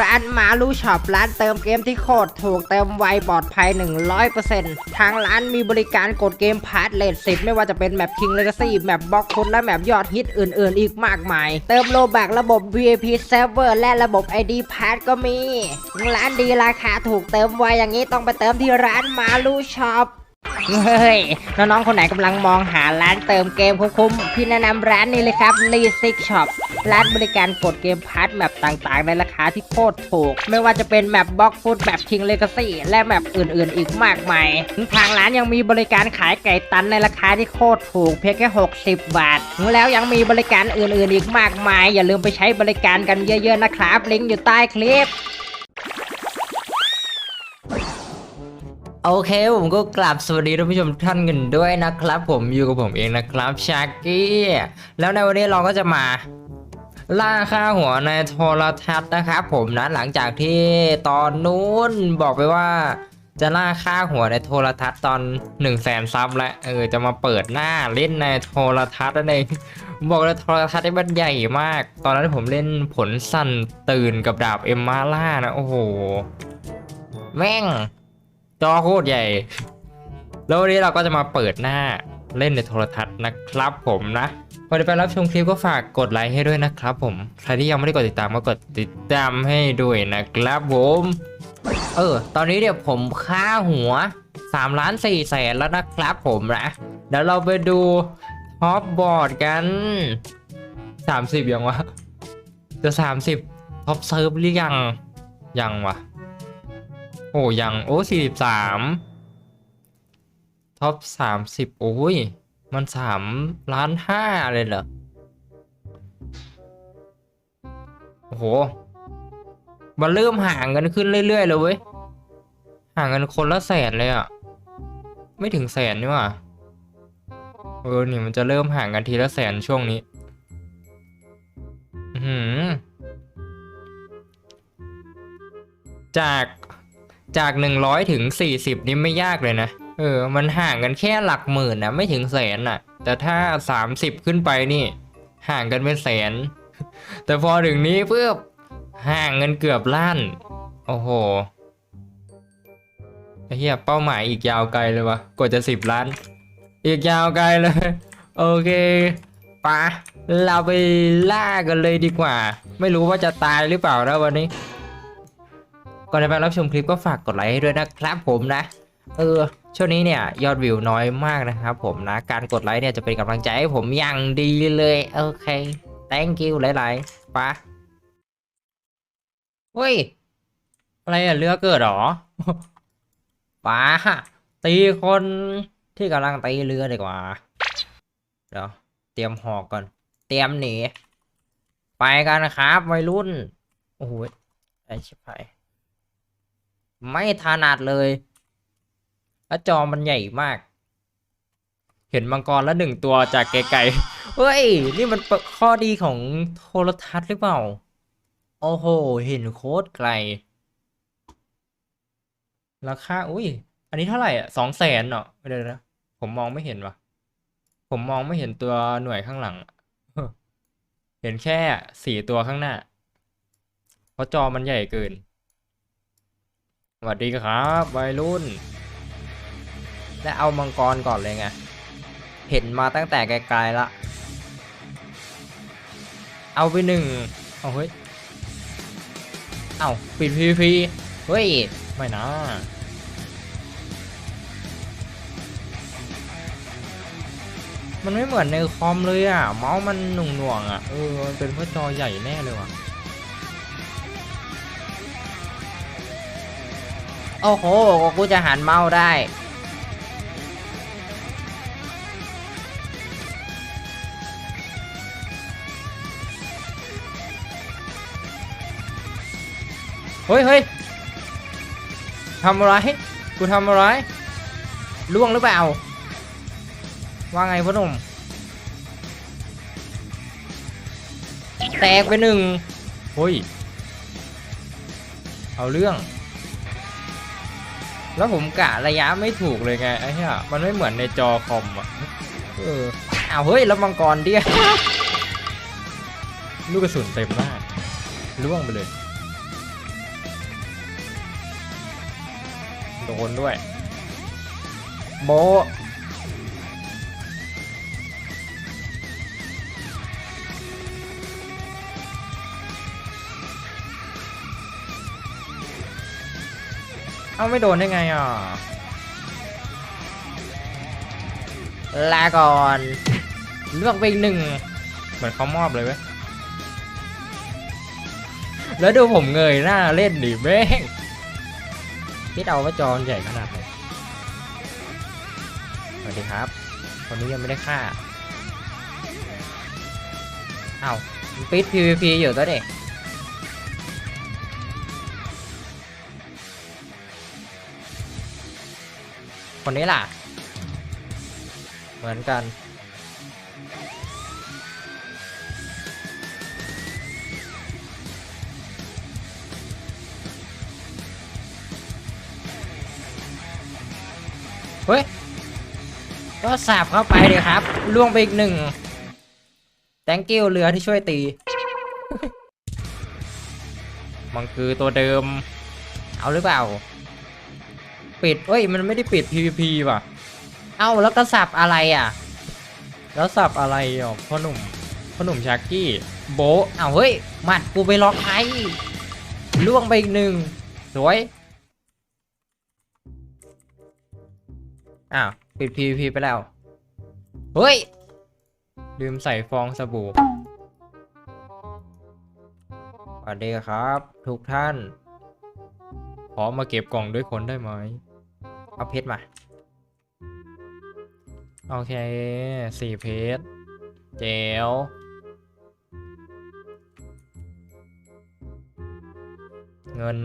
ร้านมาลูช็อปร้านเติมเกมที่โคตรถูกเติมไวปลอดภัย 100%ทางร้านมีบริการกดเกมพาร์ทเลทสิไม่ว่าจะเป็นแมป King Legacy แมปบล็อกฟุตและแมปยอดฮิตอื่นๆ อีกมากมาย เติมโลบักระบบ VIP Server และระบบ ID Pass ก็มี ร้านดีราคาถูกเติมไวอย่างนี้ต้องไปเติมที่ร้านมาลูช็อป เฮ้ย น้องๆ คนไหนกำลังมองหาร้านเติมเกมคุ้มๆ พี่แนะนำร้านนี้เลยครับ l e s i k Shop ร้านบริการกดเกมพาร์ทแมปต่างๆ ในราคาที่โคตรถูก ไม่ว่าจะเป็นแมปบล็อกฟุตแมป King Legacy และแมปอื่นๆ อีกมากมาย ทางร้านยังมีบริการขายไก่ตันในราคาที่โคตรถูก เพียงแค่ 60 บาท แล้วยังมีบริการอื่นๆ อีกมากมาย อย่าลืมไปใช้บริการกันเยอะๆ นะครับ ลิงก์อยู่ใต้คลิป โอเคผมก็กลับสวัสดีท่านผู้ชมท่านกันด้วยนะครับ ผมอยู่กับผมเองนะครับชากี้แล้วในวันนี้เราก็จะมา ล่าค่าหัวในโทรทัศน์นะครับผมนะหลังจากที่ตอนนู้นบอกไปว่า จะล่าค่าหัวในโทรทัศน์ตอน1นึ่งแสนซับแล้วเออจะมาเปิดหน้าเล่นในโทรทัศน์นั่นเองบอกเลยโทรทัศน์ที่มันใหญ่มาก ตอนนั้นผมเล่นผลสั่นตื่นกับดาบเอ็มมาล่านะโอ้โหแม่ง จอโคตรใหญ่ แล้ววันนี้เราก็จะมาเปิดหน้าเล่นในโทรทัศน์นะครับผมนะก่อนจะไปรับชมคลิปก็ฝากกดไลค์ให้ด้วยนะครับผม ใครที่ยังไม่ได้กดติดตามก็กดติดตามให้ด้วยนะครับผม เออ ตอนนี้เนี่ยวผมค่าหัว3ล้าน4แสนแล้วนะครับผมนะเดี๋ยวเราไปดูท็อปบอร์ดกัน 30ยังวะจะ 30ท็อปเซิร์ฟหรือยังยังวะ อ้ยังโอ้สี่สิบสามท็อปสามสิบโอ้ย มันสามล้านห้าเลยเหรอ โอ้โห มันเริ่มห่างกันขึ้นเรื่อย ๆ เลยเว้ย ห่างกันคนละแสนเลยอะไม่ถึงแสนนี่ว่าเออนี่มันจะเริ่มห่างกันทีละแสนช่วงนี้หือจาก จาก 100 ถึง 40 นี่ไม่ยากเลยนะ เออ มันห่างกันแค่หลักหมื่นนะไม่ถึงแสนน่ะแต่ถ้า 30 ขึ้นไปนี่ ห่างกันเป็นแสน แต่พอถึงนี้เพื่อห่างกันเกือบล้าน โอ้โหไอ้เหี้ยเป้าหมายอีกยาวไกลเลยวะกว่าจะ 10 ล้าน อีกยาวไกลเลย โอเคปะเราไปล่ากันเลยดีกว่า ไม่รู้ว่าจะตายหรือเปล่านะวันนี้ ก่อนจะไปรับชมคลิปก็ฝากกดไลค์ให้ด้วยนะครับผมนะ เออ ช่วงนี้เนี่ยยอดวิวน้อยมากนะครับผมนะ การกดไลค์เนี่ยจะเป็นกำลังใจให้ผมอย่างดีเลยโอเค thank you หลายๆปะเฮ้ย อะไรอะเรือเกิดหรอป้าตีคนที่กำลังตีเรือดีกว่า เดี๋ยว เตรียมหอกก่อน เตรียมหนี ไปกันครับวัยรุ่น โอ้โหไอชิบหาย ไม่ถนัดเลยแล้วจอมันใหญ่มาก เห็นมังกรแล้วหนึ่งตัวจากไกลๆเฮ้ย นี่มันข้อดีของโทรทัศน์หรือเปล่า โอ้โห เห็นโคตรไกล ราคา อุ้ย อันนี้เท่าไหร่อะสองแสนเนาะเดี๋ยวนะผมมองไม่เห็นวะผมมองไม่เห็นตัวหน่วยข้างหลัง เห็นแค่สี่ตัวข้างหน้า เพราะจอมันใหญ่เกิน สวัสดีครับวัยรุ่น และเอามังกรก่อนเลยไง เห็นมาตั้งแต่ไกลๆละ เอาไปหนึ่งเอาเฮ้ย เอาปิดพีพีเฮ้ย ไม่นะมันไม่เหมือนในคอมเลยอะ เมาส์มันหน่วงๆอะ เออ มันเป็นเพราะจอใหญ่แน่เลยว่ะ โอ้โหกูจะหันเมาส์ได้เฮ้ยเฮ้ยทำอะไร กูทำอะไร ล่วงหรือเปล่า ว่าไงพ่อหนุ่ม แตกไปหนึ่งเฮ้ย เอาเรื่อง แล้วผมกะระยะไม่ถูกเลยไงไอ้เหี้ยมันไม่เหมือนในจอคอมอะเอออ้าวเฮ้ยแล้วมังกรเดียลูกกระสุนเต็มมากล่วงไปเลย โดนด้วย โบ เอาไม่โดนได้ไงอะลาก่อนเลือกไปอีกหนึ่ง เหมือนเขามอบเลยเว้ย แล้วดูผมเงยหน้าเล่นดิแม่งคิดเอาว่าจอใหญ่ขนาดไหนสวัสดีครับคนนี้ยังไม่ได้ฆ่าอ้าวมันปิด PVP อยู่ตัวเด็ก คนนี้ล่ะ เหมือนกัน เฮ้ย ก็สาบเข้าไปเลยครับ ล่วงไปอีกหนึ่ง thank you เรือที่ช่วยตี มันคือตัวเดิม เอาหรือเปล่า ปิดเอ้ย มันไม่ได้ปิด PVP ว่ะ เอ้า แล้วก็สับอะไรอะ แล้วสับอะไรอะพ่อหนุ่มพ่อหนุ่มชากี้โบเอ้าเฮ้ย หมัดกูไปล็อกไอ้ล่วงไปอีกหนึ่งสวย อ้าว ปิด PVP ไปแล้ว เฮ้ย ลืมใส่ฟองสบู่สวัสดีครับ ทุกท่าน ขอมาเก็บกล่องด้วยคนได้ไหม เอาเพชรมา โอเคสี่เพชรเจ๋วเงิน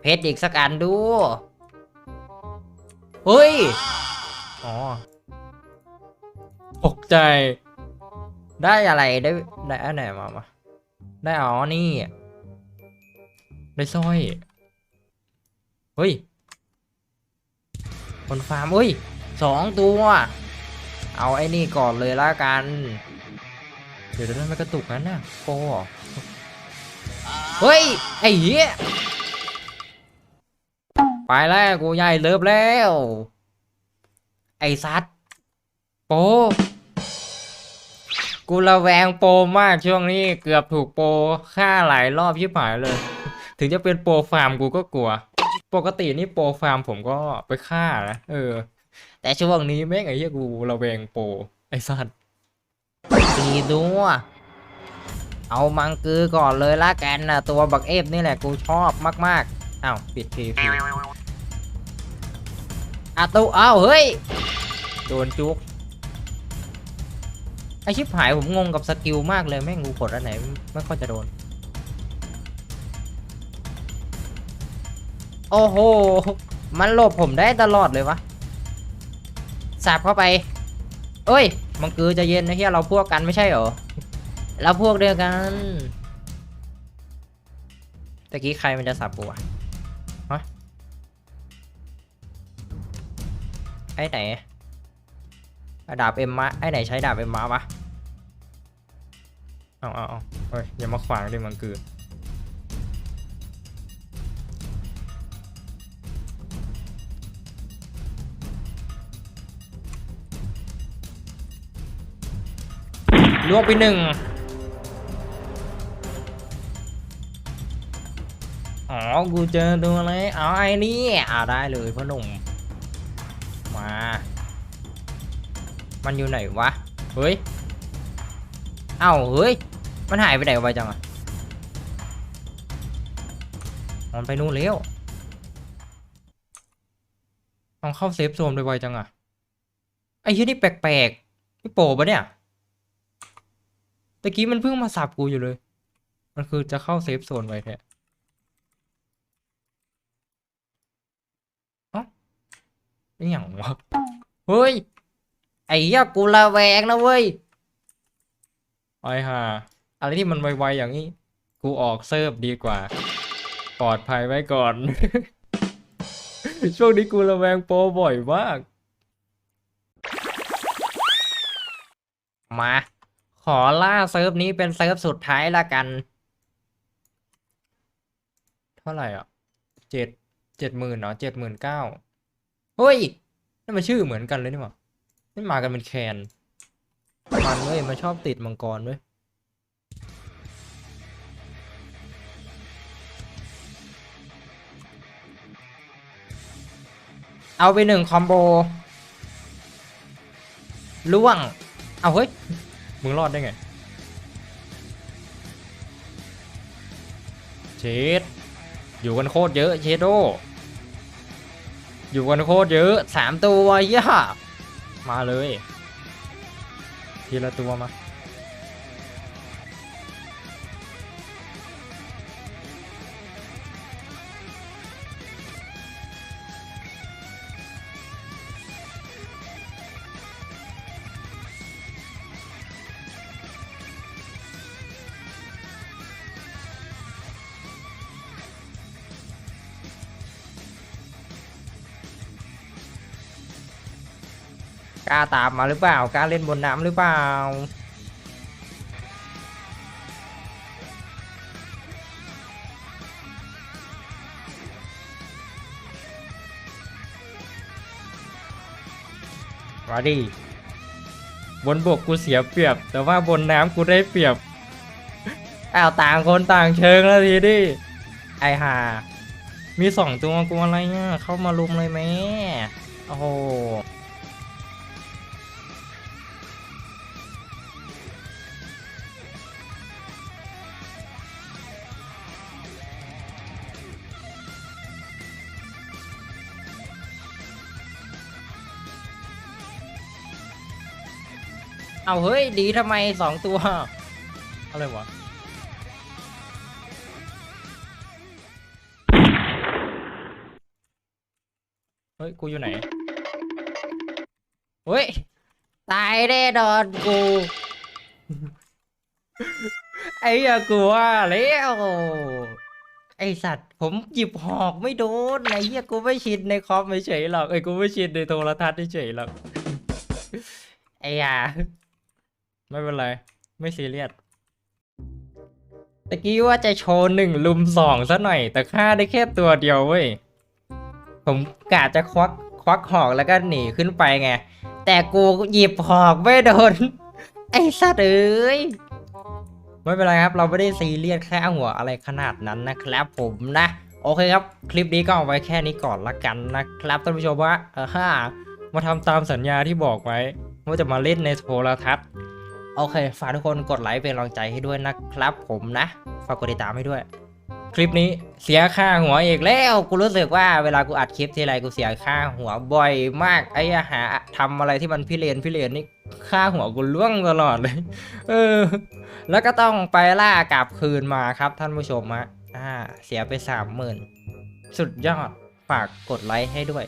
เพชรอีกสักอันดู เฮ้ย อ๋อตกใจ ได้อะไรได้ได้อันไหนมามาได้อ๋อนี่ ได้สร้อย เฮ้ย คนฟาร์มเฮ้ยสองตัว เอาไอ้นี่ก่อนเลยละกัน เดี๋ยวเดี๋ยวนั้นมันกระตุกนั้นน่ะโปเหรอเฮ้ย ไอ้เหี้ย ไปแล้ว กูใหญ่เลิฟแล้ว ไอ้ซัดโปกูระแวงโปมากช่วงนี้เกือบถูกโปฆ่าหลายรอบยิบหายเลย ถึงจะเป็นโปฟาร์มกูก็กลัว ปกตินี่โปรฟาร์มผมก็ไปฆ่านะเออ แต่ช่วงนี้แม่งไอ้เหี้ยกูระแวงโปรไอ้สัตว์ตีตัวเอามังกือก่อนเลยละกันนะตัวบักเอฟนี่แหละกูชอบมากๆอ้าวปิดพีพีอาตุอ้าวเฮ้ย โดนจุกไอชิบหายผมงงกับสกิลมากเลยแม่งกูกดอันไหน ไม่ค่อยจะโดน โอ้โห มันหลบผมได้ตลอดเลยวะสับเข้าไป เอ้ย มังกือจะเย็นนะเฮียเราพวกกันไม่ใช่เหรอ เราพวกเดียวกัน ตะกี้ใครมันจะสับกูวะฮะไอ้ไหนดาบเอ็มมาไอ้ไหนใช้ดาบเอ็มมาวะ เอาเอาเอาเฮ้ยอย่ามาขวางดิมังกือ ลวกไปหนึ่งอ๋อ กูเจอตัวอะไรเอาไอ้นี่อาได้เลยพ่อหนุ่ม มา มันอยู่ไหนวะ เฮ้ย เอ้า เฮ้ย มันหายไปไหนไปจังอะมันไปนู่นแล้วต้องเข้าเซฟโซนไปไวจังอะไอ้ที่นี่แปลกๆนี่โปรปะเนี่ย ตะกี้มันเพิ่งมาสับกูอยู่เลย มันคือจะเข้าเซฟโซนไว้แท้เอ้าเป็นอย่างวะเฮ้ย ไอ้เหี้ยกูระแวงนะเว้ยไอ้ห่าอะไรที่มันไวๆอย่างนี้ กูออกเซิร์ฟดีกว่า ปลอดภัยไว้ก่อน ช่วงนี้กูระแวงโปรบ่อยมาก มา อล่าเซิร์ฟนี้เป็นเซิร์ฟสุดท้ายละกัน เท่าไหร่อะเจ็ดเจ็ดหมื่นเนาะเจ็ดหมื่นเก้าเฮ้ยนี่มันชื่อเหมือนกันเลยนี่หว่านี่มากันเป็นแคนมันเว้ยมันชอบติดมังกรเว้ยเอาไปหนึ่งคอมโบล่วง เอาเฮ้ย มึงรอดได้ไง เชดอยู่กันโคตรเยอะเชโด อยู่กันโคตรเยอะสามตัวเย่ามาเลย ทีละตัวมา กล้าตามมาหรือเปล่ากล้าเล่นบนน้ำหรือเปล่ามาดิบนบกกูเสียเปรียบ แต่ว่าบนน้ำกูได้เปรียบอ้าวต่างคนต่างเชิงแล้วทีดิไอห่ามีสองตัวกูอะไรเนี่ยเข้ามาลุมเลยแม่โอ้โห เอาเฮ้ย ดีทำไมสองตัว อะไรวะเฮ้ย กูอยู่ไหน เฮ้ย ตายแน่นอนกู ไอ้เหี้ยกูว่าแล้วไอสัตว์ ผมหยิบหอกไม่โดนไอ้เหี้ยกูไม่ชินในคอมเฉยๆหรอกไอ้ยกูไม่ชินในโทรทัศน์เฉยๆหรอกไอ้ยา ไม่เป็นไร ไม่ซีเรียสตะกี้ว่าจะโชว์หนึ่งลุมสองซะหน่อย แต่ฆ่าได้แค่ตัวเดียวเว้ย ผมกะจะควักควักหอกแล้วก็หนีขึ้นไปไง แต่กูหยิบหอกไม่โดน ไอ้สัตว์เอ้ย ไม่เป็นไรครับ เราไม่ได้ซีเรียสแค่หัวอะไรขนาดนั้นนะครับผมนะ โอเคครับ คลิปนี้ก็เอาไว้แค่นี้ก่อนละกันนะครับท่านผู้ชมว่าเออฮ่ามาทำตามสัญญาที่บอกไว้ ว่าจะมาเล่นในโทรทัศน์ โอเค ฝากทุกคนกดไลค์เป็นกำลังใจให้ด้วยนะครับผมนะ ฝากกดติดตามให้ด้วย คลิปนี้เสียค่าหัวอีกแล้ว กูรู้สึกว่าเวลากูอัดคลิปทีไรกูเสียค่าหัวบ่อยมาก ไอ้หาทำอะไรที่มันพิเรนพิเรนนี่ค่าหัวกูล่วงตลอดเลย เออ แล้วก็ต้องไปล่ากลับคืนมาครับท่านผู้ชมฮะอ่า เสียไปสามหมื่นสุดยอด ฝากกดไลค์ให้ด้วย